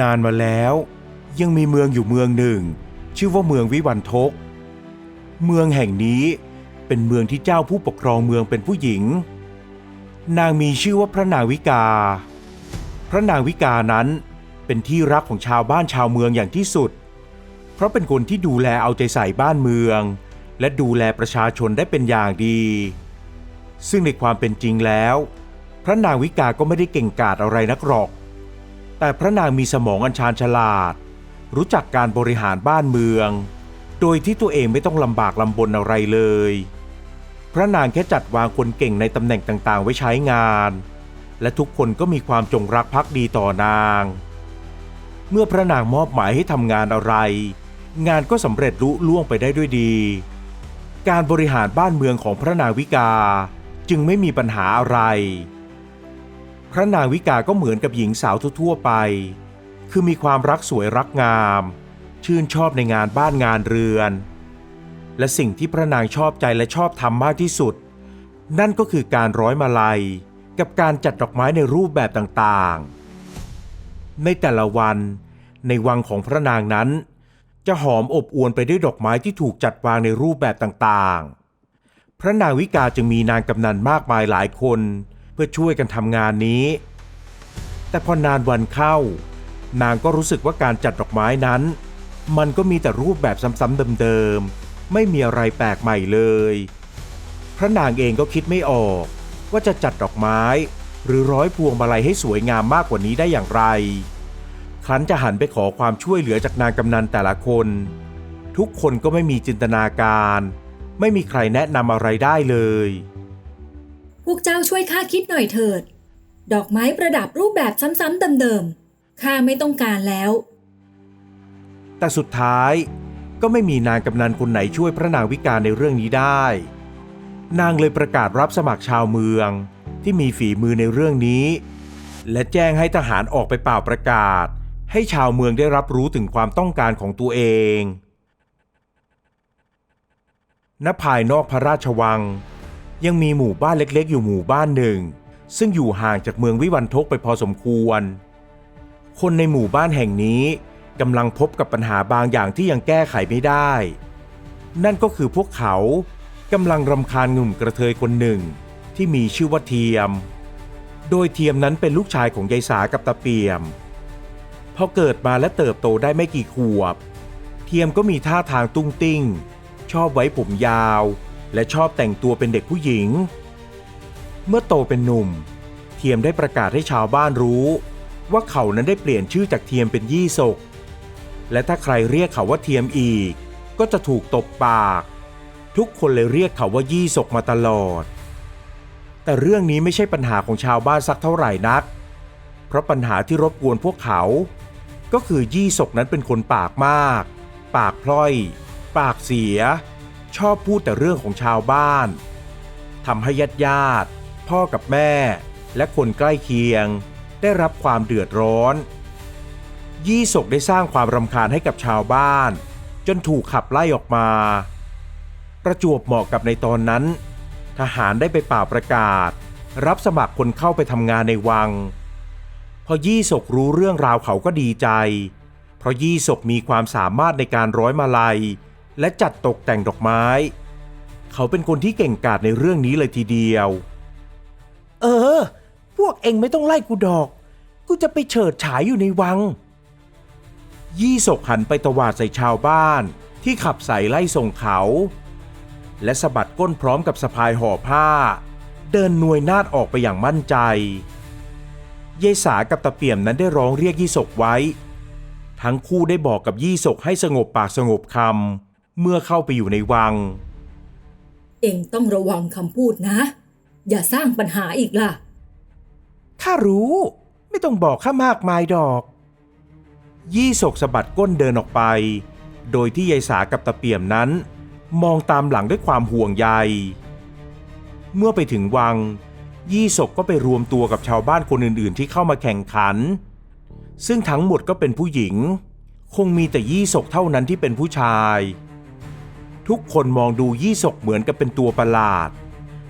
นานมาแล้ว ยังมีเมืองอยู่เมืองหนึ่ง ชื่อว่าเมืองวิวันทก เมืองแห่งนี้เป็นเมืองที่เจ้าผู้ปกครองเมืองเป็นผู้หญิง นางมีชื่อว่าพระนางวิกา พระนางวิกานั้นเป็นที่รักของชาวบ้านชาวเมืองอย่างที่สุด เพราะเป็นคนที่ดูแลเอาใจใส่บ้านเมือง และดูแลประชาชนได้เป็นอย่างดี ซึ่งในความเป็นจริงแล้ว พระนางวิกาก็ไม่ได้เก่งกาจอะไรนักหรอก แต่พระนางมีสมองอันชาญฉลาด รู้จักการบริหารบ้านเมือง โดยที่ตัวเองไม่ต้องลำบากลำบนอะไรเลย พระนางแค่จัดวางคนเก่งในตำแหน่งต่างๆ ไว้ใช้งาน และทุกคนก็มีความจงรักภักดีต่อนาง เมื่อพระนางมอบหมายให้ทำงานอะไร งานก็สำเร็จลุล่วงไปได้ด้วยดี การบริหารบ้านเมืองของพระนางวิกาจึงไม่มีปัญหาอะไร ระนางวิกาก็เหมือนกับหญิงสาวทั่วๆไป คือมีความรักสวยรักงาม ชื่นชอบในงานบ้านงานเรือน และสิ่งที่พระนางชอบใจและชอบทำมากที่สุด นั่นก็คือการร้อยมาลัย กับการจัดดอกไม้ในรูปแบบต่างๆ ในแต่ละวันในวังของพระนางนั้น จะหอมอบอวลไปด้วยดอกไม้ที่ถูกจัดวางในรูปแบบต่างๆ พระนางวิกาจึงมีนางกำนันมากมายหลายคน เพื่อช่วยกันทำงานนี้ แต่พอนานวันเข้า นางก็รู้สึกว่าการจัดดอกไม้นั้น มันก็มีแต่รูปแบบซ้ำๆเดิมๆ ไม่มีอะไรแปลกใหม่เลย พระนางเองก็คิดไม่ออก ว่าจะจัดดอกไม้ หรือร้อยพวงมาลัยให้สวยงามมากกว่านี้ได้อย่างไรครั้นจะหันไปขอความช่วยเหลือจากนางกำนันแต่ละคน ทุกคนก็ไม่มีจินตนาการ ไม่มีใครแนะนำอะไรได้เลย พวกเจ้าช่วยข้าคิดหน่อยเถิด ดอกไม้ประดับรูปแบบซ้ำๆเดิมๆข้าไม่ต้องการแล้ว แต่สุดท้ายก็ไม่มีนางกำนันคนไหนช่วยพระนางวิกาในเรื่องนี้ได้ นางเลยประกาศรับสมัครชาวเมืองที่มีฝีมือในเรื่องนี้ และแจ้งให้ทหารออกไปเป่าประกาศ ให้ชาวเมืองได้รับรู้ถึงความต้องการของตัวเองณภายนอกพระราชวัง ยังมีหมู่บ้านเล็กๆ อยู่หมู่บ้านหนึ่ง ซึ่งอยู่ห่างจากเมืองวิวันทกไปพอสมควร คนในหมู่บ้านแห่งนี้กำลังพบกับปัญหาบางอย่างที่ยังแก้ไขไม่ได้ นั่นก็คือพวกเขากำลังรำคาญหนุ่มกระเทยคนหนึ่ง ที่มีชื่อว่าเทียม โดยเทียมนั้นเป็นลูกชายของยายสากับตาเปียมพอเกิดมาและเติบโตได้ไม่กี่ขวบ เทียมก็มีท่าทางตุ้งติ้ง ชอบไว้ผมยาว และชอบแต่งตัวเป็นเด็กผู้หญิง เมื่อโตเป็นหนุ่ม เทียมได้ประกาศให้ชาวบ้านรู้ ว่าเขานั้นได้เปลี่ยนชื่อจากเทียมเป็นยี่ศก และถ้าใครเรียกเขาว่าเทียมอีก ก็จะถูกตบปาก ทุกคนเลยเรียกเขาว่ายี่ศกมาตลอด แต่เรื่องนี้ไม่ใช่ปัญหาของชาวบ้านสักเท่าไหร่นัก เพราะปัญหาที่รบกวนพวกเขา ก็คือยี่ศกนั้นเป็นคนปากมาก ปากพล่อย ปากเสีย ชอบพูดแต่เรื่องของชาวบ้านทำให้ญาติญาติพ่อกับแม่ และคนใกล้เคียง ได้รับความเดือดร้อน ยี่ศกได้สร้างความรำคาญให้กับชาวบ้าน จนถูกขับไล่ออกมา ประจวบเหมาะกับในตอนนั้น ทหารได้ไปเป่าประกาศ รับสมัครคนเข้าไปทำงานในวัง พอยี่ศกรู้เรื่องราวเขาก็ดีใจ เพราะยี่ศกมีความสามารถในการร้อยมาลัย และจัดตกแต่งดอกไม้ เขาเป็นคนที่เก่งกาจในเรื่องนี้เลยทีเดียว เออ พวกเองไม่ต้องไล่กูดอก กูจะไปเฉิดฉายอยู่ในวัง ยี่ศกหันไปตวาดใส่ชาวบ้าน ที่ขับใส่ไล่ส่งเขา และสะบัดก้นพร้อมกับสะพายห่อผ้า เดินหน่วยนาดออกไปอย่างมั่นใจเยายสากับตะเปี่ยมนั้นได้ร้องเรียกยี่ศกไว้ ทั้งคู่ได้บอกกับยี่ศกให้สงบปากสงบคำ เมื่อเข้าไปอยู่ในวัง เองต้องระวังคำพูดนะ อย่าสร้างปัญหาอีกล่ะ ข้ารู้ไม่ต้องบอกข้ามากมายดอก ยี่ศกสะบัดก้นเดินออกไป โดยที่ยายสากับตะเปี่ยมนั้น มองตามหลังด้วยความห่วงใย เมื่อไปถึงวัง ยี่ศกก็ไปรวมตัวกับชาวบ้านคนอื่นๆ ที่เข้ามาแข่งขัน ซึ่งทั้งหมดก็เป็นผู้หญิง คงมีแต่ยี่ศกเท่านั้นที่เป็นผู้ชาย ทุกคนมองดูยี่ศกเหมือนกับเป็นตัวประหลาด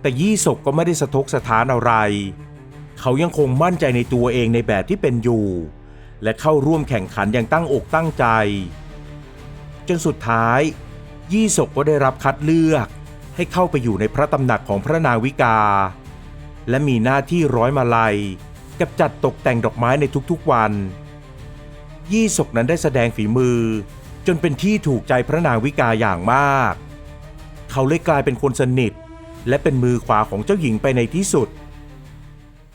แต่ยี่ศกก็ไม่ได้สะทกสะท้านอะไร เขายังคงมั่นใจในตัวเองในแบบที่เป็นอยู่ และเข้าร่วมแข่งขันอย่างตั้งอกตั้งใจ จนสุดท้าย ยี่สกก็ได้รับคัดเลือก ให้เข้าไปอยู่ในพระตำหนักของพระนาวิกา และมีหน้าที่ร้อยมาลัย กับจัดตกแต่งดอกไม้ในทุกๆวัน ยี่สกนั้นได้แสดงฝีมือ จนเป็นที่ถูกใจพระนางวิกาอย่างมาก เขาเลยกลายเป็นคนสนิท และเป็นมือขวาของเจ้าหญิงไปในที่สุด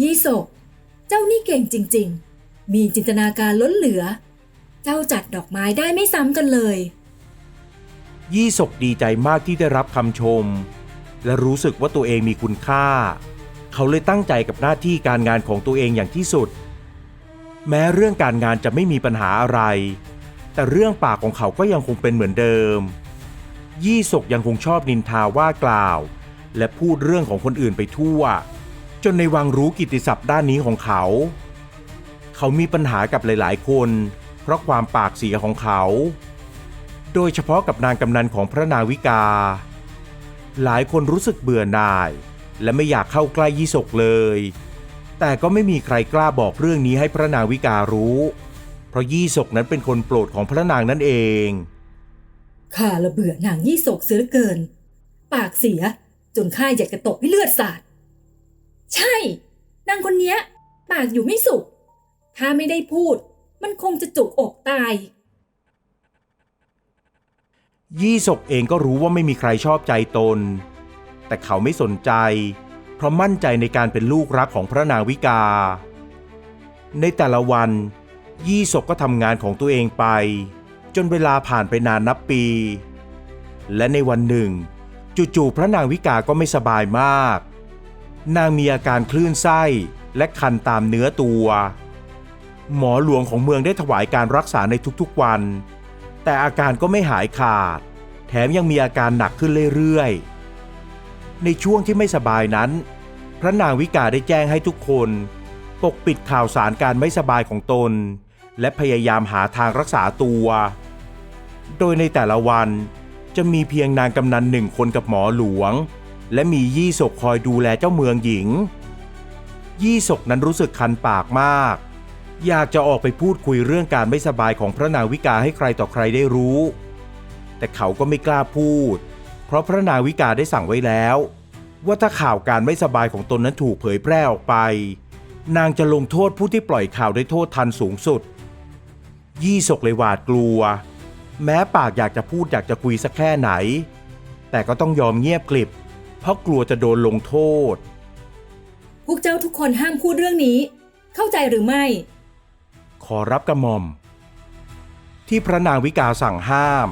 ยี่โศกเจ้านี่เก่งจริง ๆ มีจินตนาการล้นเหลือ เจ้าจัดดอกไม้ได้ไม่ซ้ำกันเลย ยี่สกดีใจมากที่ได้รับคำชม และรู้สึกว่าตัวเองมีคุณค่า เขาเลยตั้งใจกับหน้าที่การงานของตัวเองอย่างที่สุด แม้เรื่องการงานจะไม่มีปัญหาอะไร แต่เรื่องปากของเขาก็ยังคงเป็นเหมือนเดิม ยี่สกยังคงชอบนินทาว่ากล่าว และพูดเรื่องของคนอื่นไปทั่ว จนในวังรู้กิตติศัพท์ด้านนี้ของเขา เขามีปัญหากับหลายๆ คน เพราะความปากเสียของเขา โดยเฉพาะกับนางกำนันของพระนาวิกา หลายคนรู้สึกเบื่อหน่าย และไม่อยากเข้าใกล้ยี่สกเลย แต่ก็ไม่มีใครกล้าบอกเรื่องนี้ให้พระนาวิการู้เราะยี่สกนั้นเป็นคนโปรดของพระนางนั่นเอง ข้าละเบื่อนางยี่โศกเสือเหลือเกิน ปากเสียจนข้าอยากจะตบให้เลือดสาด ใช่ นางคนเนี้ย ปากอยู่ไม่สุข ถ้าไม่ได้พูด มันคงจะจุกอกตาย ยี่สกเองก็รู้ว่าไม่มีใครชอบใจตน แต่เขาไม่สนใจ เพราะมั่นใจในการเป็นลูกรักของพระนางวิกา ในแต่ละวัน ยี่สกก็ทำงานของตัวเองไป จนเวลาผ่านไปนานนับปี และในวันหนึ่ง จู่ๆพระนางวิกาก็ไม่สบายมาก นางมีอาการคลื่นไส้และคันตามเนื้อตัว หมอหลวงของเมืองได้ถวายการรักษาในทุกๆวัน แต่อาการก็ไม่หายขาด แถมยังมีอาการหนักขึ้นเรื่อยๆ ในช่วงที่ไม่สบายนั้น พระนางวิกาได้แจ้งให้ทุกคน ปกปิดข่าวสารการไม่สบายของตน และพยายามหาทางรักษาตัว โดยในแต่ละวันจะมีเพียงนางกำนันหนึ่งคนกับหมอหลวง และมียี่ศกคอยดูแลเจ้าเมืองหญิง ยี่ศกนั้นรู้สึกคันปากมาก อยากจะออกไปพูดคุยเรื่องการไม่สบายของพระนางวิกาให้ใครต่อใครได้รู้ แต่เขาก็ไม่กล้าพูด เพราะพระนางวิกาได้สั่งไว้แล้ว ว่าถ้าข่าวการไม่สบายของตนนั้นถูกเผยแพร่ออกไป นางจะลงโทษผู้ที่ปล่อยข่าวได้โทษทันสูงสุด ยี่ศกเลยหวาดกลัว แม้ปากอยากจะพูดอยากจะคุยสักแค่ไหน แต่ก็ต้องยอมเงียบกลิบ เพราะกลัวจะโดนลงโทษ พวกเจ้าทุกคนห้ามพูดเรื่องนี้ เข้าใจหรือไม่ ขอรับกระหม่อม ที่พระนางวิกาสั่งห้าม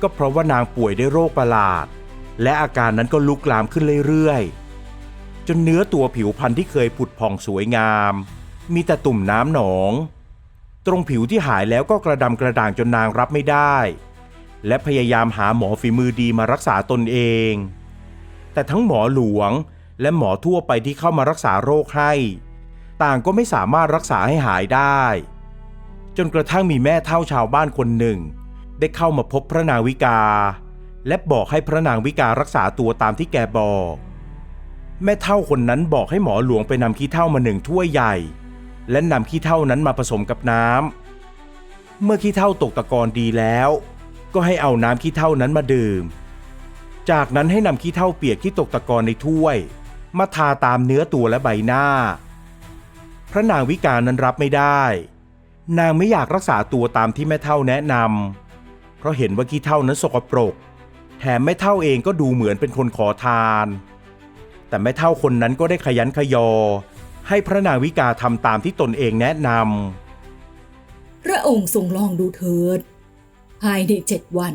ก็เพราะว่านางป่วยด้วยโรคประหลาด และอาการนั้นก็ลุกลามขึ้นเรื่อยๆ จนเนื้อตัวผิวพรรณที่เคยผุดผ่องสวยงาม มีแต่ตุ่มน้ำหนอง ตรงผิวที่หายแล้วก็กระดำกระด่างจนนางรับไม่ได้ และพยายามหาหมอฝีมือดีมารักษาตนเอง แต่ทั้งหมอหลวงและหมอทั่วไปที่เข้ามารักษาโรคให้ ต่างก็ไม่สามารถรักษาให้หายได้ จนกระทั่งมีแม่เท่าชาวบ้านคนหนึ่ง ได้เข้ามาพบพระนางวิกา และบอกให้พระนางวิการักษาตัวตามที่แกบอก แม่เท่าคนนั้นบอกให้หมอหลวงไปนำขี้เท่ามาหนึ่งถ้วยใหญ่ และนำขี้เท่านั้นมาผสมกับน้ำ เมื่อขี้เท่าตกตะกอนดีแล้ว ก็ให้เอาน้ำขี้เท่านั้นมาดื่ม จากนั้นให้นำขี้เท่าเปียกที่ตกตะกอนในถ้วย มาทาตามเนื้อตัวและใบหน้า พระนางวิกานั้นรับไม่ได้ นางไม่อยากรักษาตัวตามที่แม่เท่าแนะนำเพราะเห็นว่าขี้เท่านั้นสกปรก แถมแม่เท่าเองก็ดูเหมือนเป็นคนขอทาน แต่แม่เท่าคนนั้นก็ได้ขยันขยอ ให้พระนางวิกาทำตามที่ตนเองแนะนพระองค์ทรงลองดูเถิด ภายในเจ็ดวัน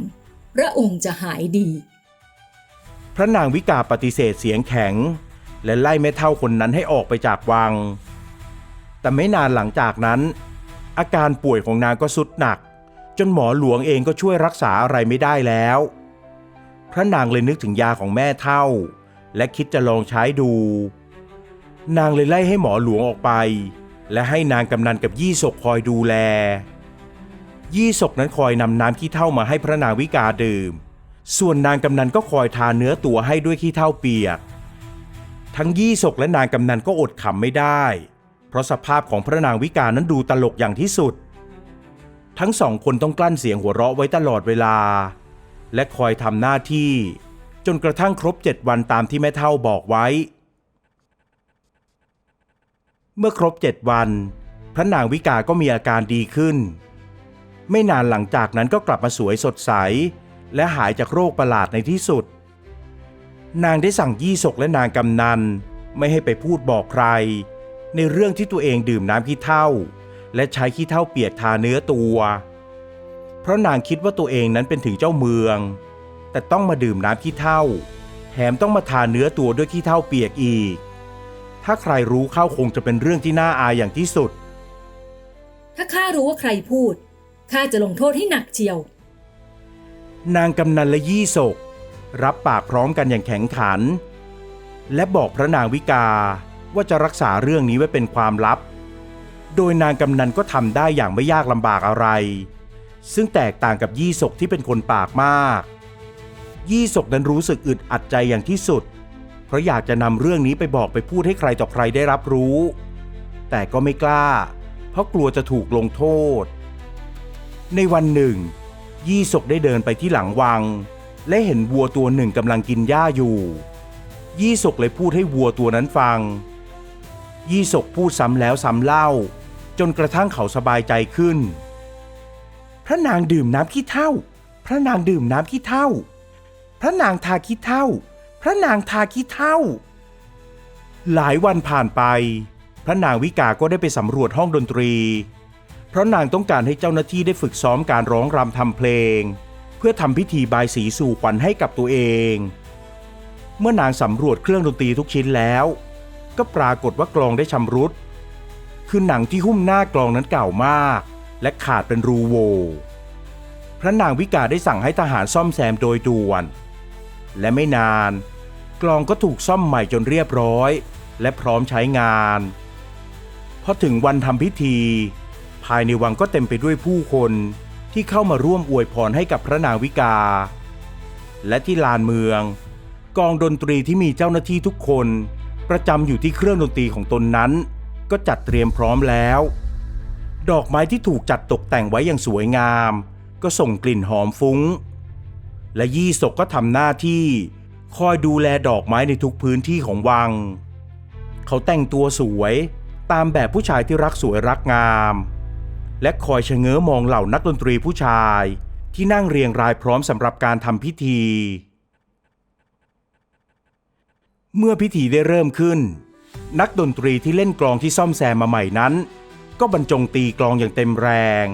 พระองค์จะหายดีำพระนางวิกาปฏิเสธเสียงแข็ง และไล่แม่เท่าคนนั้นให้ออกไปจากวัง แต่ไม่นานหลังจากนั้น อาการป่วยของนางก็สุดหนัก จนหมอหลวงเองก็ช่วยรักษาอะไรไม่ได้แล้ว พระนางเลยนึกถึงยาของแม่เท่า และคิดจะลองใช้ดู นางเลยไล่ให้หมอหลวงออกไป และให้นางกำนันกับยี่ศกคอยดูแล ยี่ศกนั้นคอยนำน้ำขี้เท่ามาให้พระนางวิกาดื่ม ส่วนนางกำนันก็คอยทาเนื้อตัวให้ด้วยขี้เท่าเปียก ทั้งยี่ศกและนางกำนันก็อดขำไม่ได้ เพราะสภาพของพระนางวิกานั้นดูตลกอย่างที่สุด ทั้งสองคนต้องกลั้นเสียงหัวเราะไว้ตลอดเวลา และคอยทำหน้าที่ จนกระทั่งครบเจ็ดวันตามที่แม่เท่าบอกไว้ เมื่อครบเจ็ดวัน พระนางวิกาก็มีอาการดีขึ้น ไม่นานหลังจากนั้นก็กลับมาสวยสดใส และหายจากโรคประหลาดในที่สุด นางได้สั่งยี่สกและนางกำนันไม่ให้ไปพูดบอกใคร ในเรื่องที่ตัวเองดื่มน้ำขี้เถ้า และใช้ขี้เถ้าเปียกทาเนื้อตัว เพราะนางคิดว่าตัวเองนั้นเป็นถึงเจ้าเมือง แต่ต้องมาดื่มน้ำขี้เถ้า แถมต้องมาทาเนื้อตัวด้วยขี้เถ้าเปียกอีก ถ้าใครรู้เข้าคงจะเป็นเรื่องที่น่าอายอย่างที่สุด ถ้าข้ารู้ว่าใครพูดข้าจะลงโทษให้หนักเชียว นางกำนันและยี่ศก รับปากพร้อมกันอย่างแข็งขัน และบอกพระนางวิกาว่าจะรักษาเรื่องนี้ไว้เป็นความลับ โดยนางกำนันก็ทำได้อย่างไม่ยากลำบากอะไร ซึ่งแตกต่างกับยี่ศกที่เป็นคนปากมาก ยี่ศกนั้นรู้สึกอึดอัดใจอย่างที่สุด เพราะอยากจะนำเรื่องนี้ไปบอกไปพูดให้ใครต่อใครได้รับรู้ แต่ก็ไม่กล้า เพราะกลัวจะถูกลงโทษ ในวันหนึ่ง ยี่ศกได้เดินไปที่หลังวัง และเห็นวัวตัวหนึ่งกำลังกินหญ้าอยู่ ยี่ศกเลยพูดให้วัวตัวนั้นฟัง ยี่ศกพูดซ้ำแล้วซ้ำเล่า จนกระทั่งเขาสบายใจขึ้น พระนางดื่มน้ำขี้เถ้าพระนางดื่มน้ำขี้เถ้าพระนางทาขี้เถ้า พระนางทาขี้เถ้าหลายวันผ่านไป พระนางวิกาก็ได้ไปสำรวจห้องดนตรี เพราะนางต้องการให้เจ้าหน้าที่ได้ฝึกซ้อมการร้องรำทำเพลง เพื่อทำพิธีบายสีสู่ขวัญให้กับตัวเอง เมื่อนางสำรวจเครื่องดนตรีทุกชิ้นแล้ว ก็ปรากฏว่ากลองได้ชำรุด คือหนังที่หุ้มหน้ากลองนั้นเก่ามาก และขาดเป็นรูโวพระนางวิกาได้สั่งให้ทหารซ่อมแซมโดยด่วน และไม่นาน กลองก็ถูกซ่อมใหม่จนเรียบร้อย และพร้อมใช้งานพอถึงวันทำพิธี ภายในวังก็เต็มไปด้วยผู้คนที่เข้ามาร่วมอวยพรให้กับพระนางวิกา และที่ลานเมือง กองดนตรีที่มีเจ้าหน้าที่ทุกคน ประจำอยู่ที่เครื่องดนตรีของตนนั้น ก็จัดเตรียมพร้อมแล้ว ดอกไม้ที่ถูกจัดตกแต่งไว้อย่างสวยงาม ก็ส่งกลิ่นหอมฟุ้ง และยี่ศกก็ทำหน้าที่คอยดูแลดอกไม้ในทุกพื้นที่ของวัง เขาแต่งตัวสวยตามแบบผู้ชายที่รักสวยรักงาม และคอยชะเง้อมองเหล่านักดนตรีผู้ชายที่นั่งเรียงรายพร้อมสำหรับการทำพิธี เมื่อพิธีได้เริ่มขึ้น นักดนตรีที่เล่นกลองที่ซ่อมแซมมาใหม่นั้น ก็บรรจงตีกลองอย่างเต็มแรง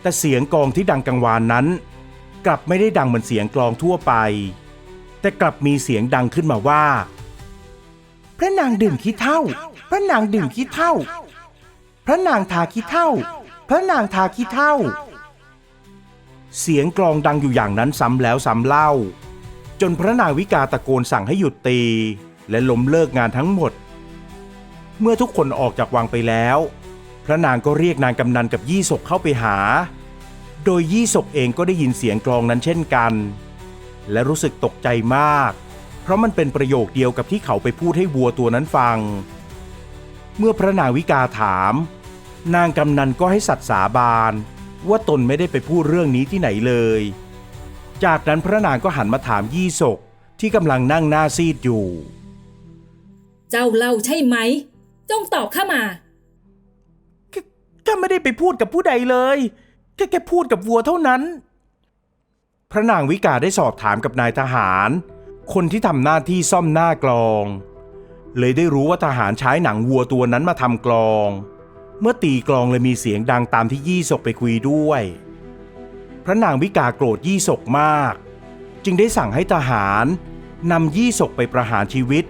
แต่เสียงกลองที่ดังกังวานนั้น กลับไม่ได้ดังเหมือนเสียงกลองทั่วไป แต่กลับมีเสียงดังขึ้นมาว่า พระนางดื่มขี้เถ้าพระนางดื่มขี้เถ้าพระนางทาขี้เถ้าพระนางทาขี้เถ้าเสียงกลองดังอยู่อย่างนั้นซ้ำแล้วซ้ำเล่า จนพระนางวิกาตะโกนสั่งให้หยุดตี และล้มเลิกงานทั้งหมด เมื่อทุกคนออกจากวังไปแล้ว พระนางก็เรียกนางกำนันกับยี่ศกเข้าไปหา โดยยี่ศกเองก็ได้ยินเสียงกลองนั้นเช่นกัน และรู้สึกตกใจมาก เพราะมันเป็นประโยคเดียวกับที่เขาไปพูดให้วัวตัวนั้นฟัง เมื่อพระนางวิกาถาม นางกำนันก็ให้สัตย์สาบานว่าตนไม่ได้ไปพูดเรื่องนี้ที่ไหนเลย จากนั้นพระนางก็หันมาถามยี่ศกที่กำลังนั่งหน้าซีดอยู่ เจ้าเล่าใช่ไหม จงตอบข้ามาข้าไม่ได้ไปพูดกับผู้ใดเลย แค่แค่พูดกับวัวเท่านั้น พระนางวิกาได้สอบถามกับนายทหาร คนที่ทำหน้าที่ซ่อมหน้ากลอง เลยได้รู้ว่าทหารใช้หนังวัวตัวนั้นมาทำกลอง เมื่อตีกลองเลยมีเสียงดังตามที่ยี่ศกไปคุยด้วย พระนางวิกาโกรธยี่ศกมาก จึงได้สั่งให้ทหารนำยี่ศกไปประหารชีวิต